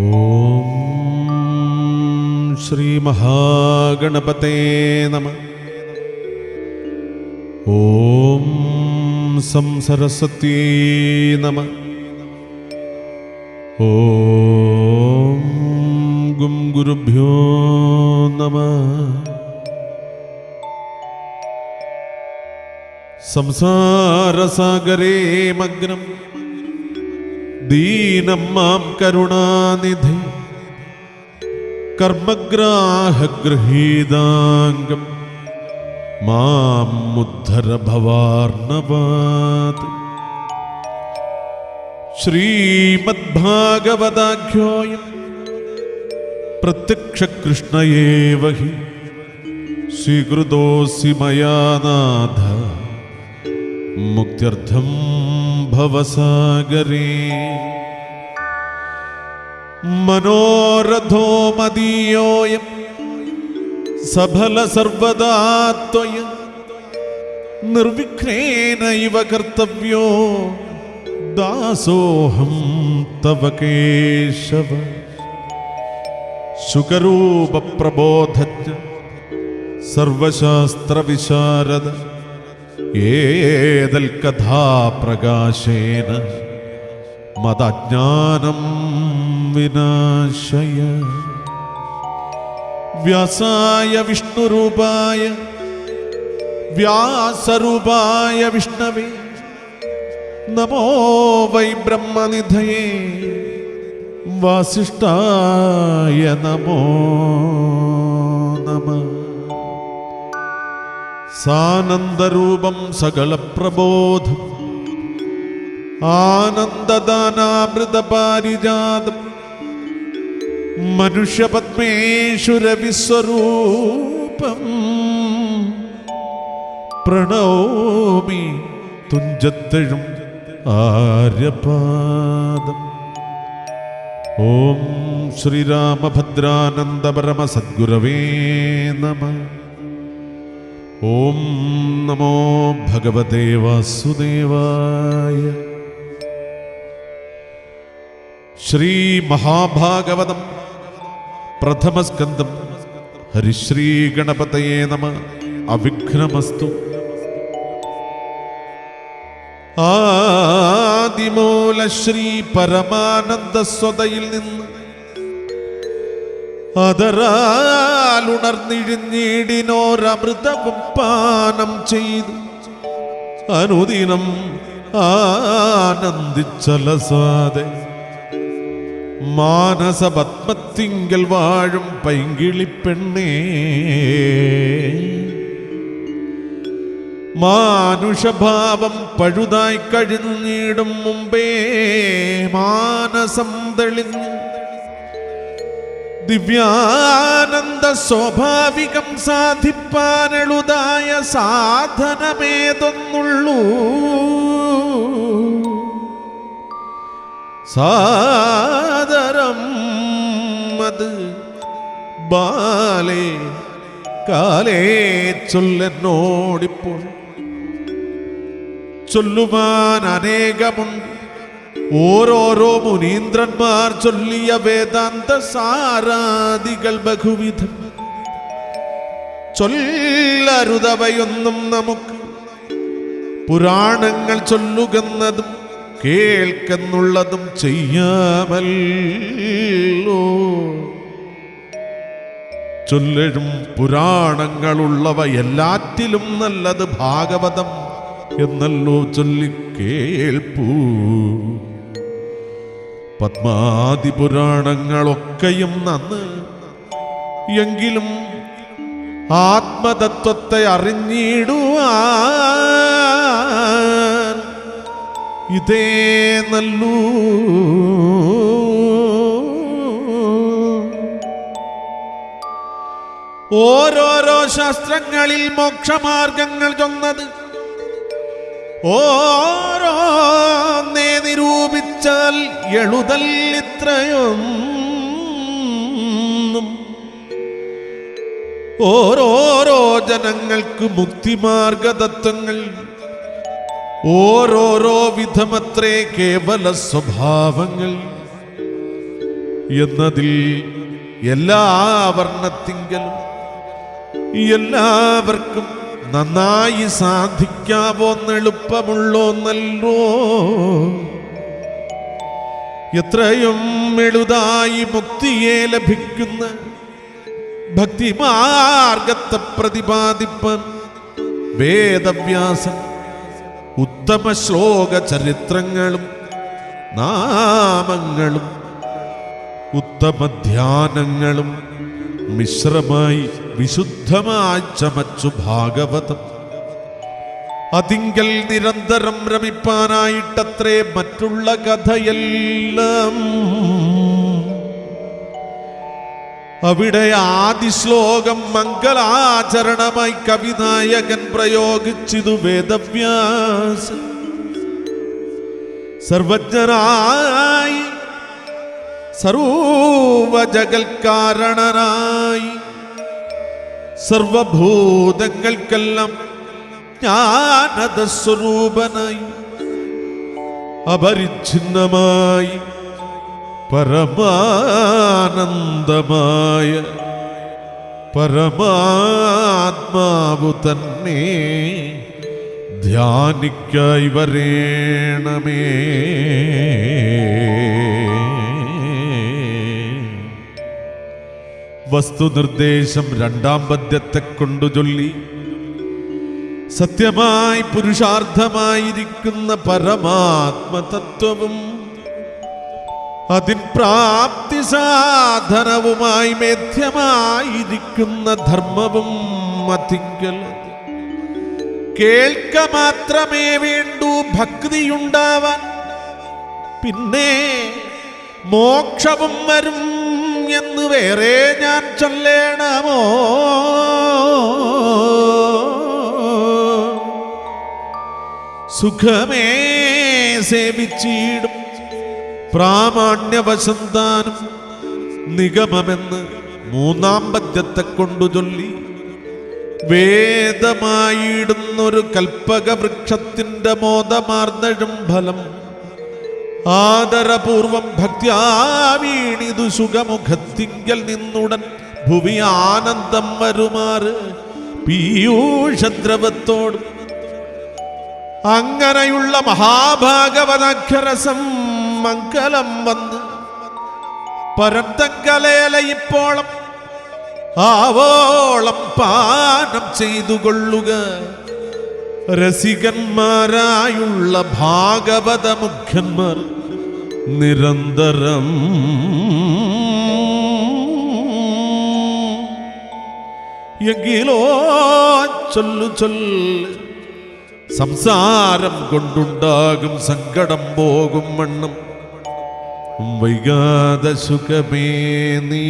ഓം ശ്രീ മഹാഗണപതേ നമ. ഓം സംസരസ്വത്യേ നമ. ഓം ഗും ഗുരുഭ്യോ നമ. संसारसागरे मग्नं दीनं मां करुणानिधि कर्मग्राहगृहीदाङ्गं माम् उद्धर भवार्णवात् श्रीमद्भागवदाख्यायं प्रत्यक्षकृष्ण एव हि स्वीकृतोऽसि मया नाथ മുക്ത്യർത്ഥം ഭവസാഗരേ. മനോരഥോ മദീയോയം സഫല സർവദാ ത്വയ നിർവിഘ്നേന ഇവ കർത്തവ്യോ ദാസോഹം തവ കേശവ. ശുകരൂപ പ്രബോധജ്ഞ സർവശാസ്ത്ര വിശാരദ ഏതൽ കഥാപ്രകാശേന മതജ്ഞാനം വിനാശയ. വ്യാസായ വിഷ്ണുരൂപായ വ്യാസരൂപായ വിഷ്ണവേ നമോ വൈ ബ്രഹ്മനിധയേ വാസിഷ്ഠായ നമോ നമ. സാനന്ദരൂപം സകലപ്രബോധം. ആനന്ദദാനാമൃതപാരിജാതം മനുഷ്യപത്മേശ്വരവിസ്വരൂപം. പ്രണോമി തുഞ്ചത്തെഴും ആര്യപാദം. ഓം ശ്രീരാമഭദ്രാനന്ദപരമ സദ്ഗുരവേ നമ. ഓം നമോ ഭഗവതേ വാസുദേവായ. ശ്രീ മഹാഭാഗവതം പ്രഥമസ്കന്ധം ഹരിശ്രീ ഗണപതയേ നമ. അവിഘ്നമസ്തു. ആദിമൂല ശ്രീ പരമാനന്ദ സ്വതയിൽ നിന്ന് അതറാലുണർന്നിഴിഞ്ഞിടിനോരമൃതവും പാനം ചെയ്തു. അനുദിനം ആനന്ദിച്ചലസാതെ മാനസപത്മത്തിങ്കൽ വാഴും പൈങ്കിളിപ്പെണ്ണേ. മാനുഷഭാവം പഴുതായി കഴിഞ്ഞിടും മുമ്പേ മാനസം തെളിഞ്ഞു ദിവ്യാനന്ദ സ്വാഭാവികം സാധിപ്പാനെളുതായ സാധനമേതൊന്നുള്ളൂ. സാദരം അത് ബാലേ കാലേ ചൊല്ലെന്നോടിപ്പോൾ. ചൊല്ലുവാൻ അനേകമുണ്ട് ഓരോരോ മുനീന്ദ്രന്മാർ ചൊല്ലിയ വേദാന്ത സാരാദികൾ ബഹുവിധം. ചൊല്ലരുതവയൊന്നും നമുക്ക് പുരാണങ്ങൾ ചൊല്ലുകന്നതും കേൾക്കെന്നുള്ളതും ചെയ്യാമല്ലോ. ചൊല്ലഴും പുരാണങ്ങളുള്ളവ എല്ലാറ്റിലും നല്ലത് ഭാഗവതം എന്നല്ലോ ചൊല്ലി കേൾപ്പൂ. പത്മാതി പുരാണങ്ങളൊക്കെയും നന്ന് എങ്കിലും ആത്മതത്വത്തെ അറിഞ്ഞിടുവാൻ ഇതേ നല്ലൂ. ഓരോരോ ശാസ്ത്രങ്ങളിൽ മോക്ഷമാർഗങ്ങൾ ചൊന്നത് ഓരോന്നേ നിരൂപിച്ചാൽ എഴുതൽ ഇത്രയൊന്നും. ഓരോരോ ജനങ്ങൾക്ക് മുക്തിമാർഗതത്വങ്ങൾ ഓരോരോ വിധമത്രേ കേവല സ്വഭാവങ്ങൾ. എന്നതിൽ എല്ലാ വർണത്തിങ്കലും എല്ലാവർക്കും നന്നായി സാധിക്കാവോന്നെളുപ്പമുള്ളോ നല്ലോ എത്രയും എളുതായി മുക്തിയെ ലഭിക്കുന്ന ഭക്തിമാർഗത്തെ പ്രതിപാദിപ്പൻ വേദവ്യാസൻ ഉത്തമ ശ്ലോക ചരിത്രങ്ങളും നാമങ്ങളും ഉത്തമ ധ്യാനങ്ങളും മിശ്രമായി വിശുദ്ധമായി ചമച്ചു ഭാഗവതം. അതിങ്കൽ നിരന്തരം രമിപ്പാനായിട്ടത്രേ മറ്റുള്ള കഥയെല്ലാം. അവിടെ ആദി ശ്ലോകം മംഗളാചരണമായി കവിനായകൻ പ്രയോഗിച്ചിതു വേദവ്യാസൻ സർവജ്ഞനായി സർവജകൽക്കാരണനായി സർവഭൂതങ്ങൾക്കെല്ലാം ജ്ഞാനത സ്വരൂപനായി അപരിച്ഛിന്നമായി പരമാനന്ദമായ പരമാത്മാവു തന്നെ ധ്യാനിക്കായി വരേണമേ. വസ്തുനിർദ്ദേശം രണ്ടാം പദ്യത്തെ കൊണ്ടു ചൊല്ലി. സത്യമായി പുരുഷാർത്ഥമായിരിക്കുന്ന പരമാത്മതത്വവും അതിൻ പ്രാപ്തി സാധനവുമായി മേധ്യമായിരിക്കുന്ന ധർമ്മവും മതിക്കൽ കേൾക്ക മാത്രമേ വേണ്ടൂ ഭക്തിയുണ്ടാവാൻ. പിന്നെ മോക്ഷവും വരും എന്ന് വേറെ ഞാൻ ചൊല്ലേണമോ? സുഖമേ സേവിച്ചിടും പ്രാമാണ്യവശന്താനും നിഗമമെന്ന് മൂന്നാം പദ്യത്തെ കൊണ്ടു ചൊല്ലി. വേദമായിടുന്നൊരു കൽപ്പക വൃക്ഷത്തിന്റെ മോദമാർന്നഴും ഫലം ആദരപൂർവം ഭക്തിയാവീണിതു സുഖമുഖത്തിങ്കൽ നിന്നുടൻ ഭുവി ആനന്ദം വരുമാറ്. പീയൂഷദ്രവത്തോട് അങ്ങനെയുള്ള മഹാഭാഗവതക്ഷരസം മംഗലം വന്ന് പരന്തങ്കലേല ഇപ്പോളം ആവോളം പാനം ചെയ്തു കൊള്ളുക രസികന്മാരായുള്ള ഭാഗവത മുഖ്യന്മാർ നിരന്തരം എങ്കിലോ ചൊല്ലു ചൊല്ല് സംസാരം കൊണ്ടുണ്ടാകും സങ്കടം പോകും മണ്ണും വൈകാതെ സുഖമേ നീ.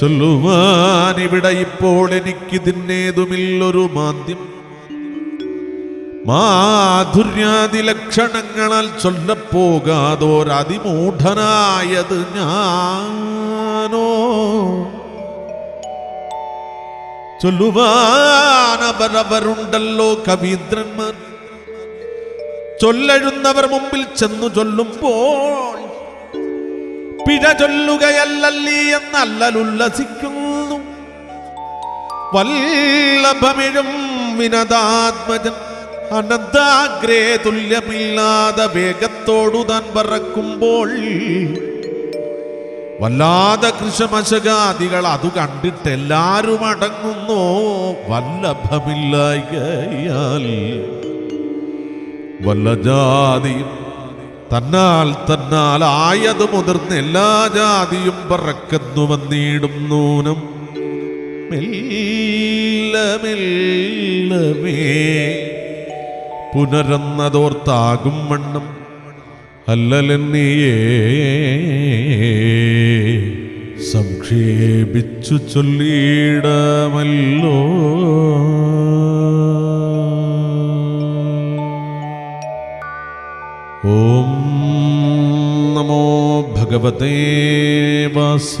ചൊല്ലുവാൻ ഇവിടെ ഇപ്പോൾ എനിക്കിതിന്നേതുമില്ലൊരു മാന്ദ്യം. മാധുര്യാദി ലക്ഷണങ്ങളാൽ ചൊല്ലപ്പോകാതോരതിമൂഢനായത് ഞാനോ? ചൊല്ലുവാനവരവരുണ്ടല്ലോ കവീന്ദ്രന്മാർ. ചൊല്ലഴുന്നവർ മുമ്പിൽ ചെന്നു ചൊല്ലുമ്പോൾ പിഴ ചൊല്ലുകയല്ലല്ലീ എന്നല്ലലുല്ലസിക്കുന്നു. വല്ലഭമിഴും വിനതാത്മജൻ അനന്താഗ്രേ തുല്യമില്ലാതെ വേഗത്തോടു താൻ പറക്കുമ്പോൾ വല്ലാതെ കൃഷമശകാദികൾ അത് കണ്ടിട്ട് എല്ലാരും അടങ്ങുന്നു വല്ലഭമില്ലായകയാൽ വല്ല ജാതിയും തന്നാൽ തന്നാൽ ആയത് മുതിർന്ന് എല്ലാ ജാതിയും പറക്കുന്നു വന്നിടും നൂനം. മെല്ലെ മെല്ലമേ പുനരന്നതോർത്താകും വണ്ണം. അല്ലലെന്നിയേ സംക്ഷേപിച്ചു ചൊല്ലിയിടമല്ലോ ഓം നമോ ഭഗവതേ വാസുദേവായ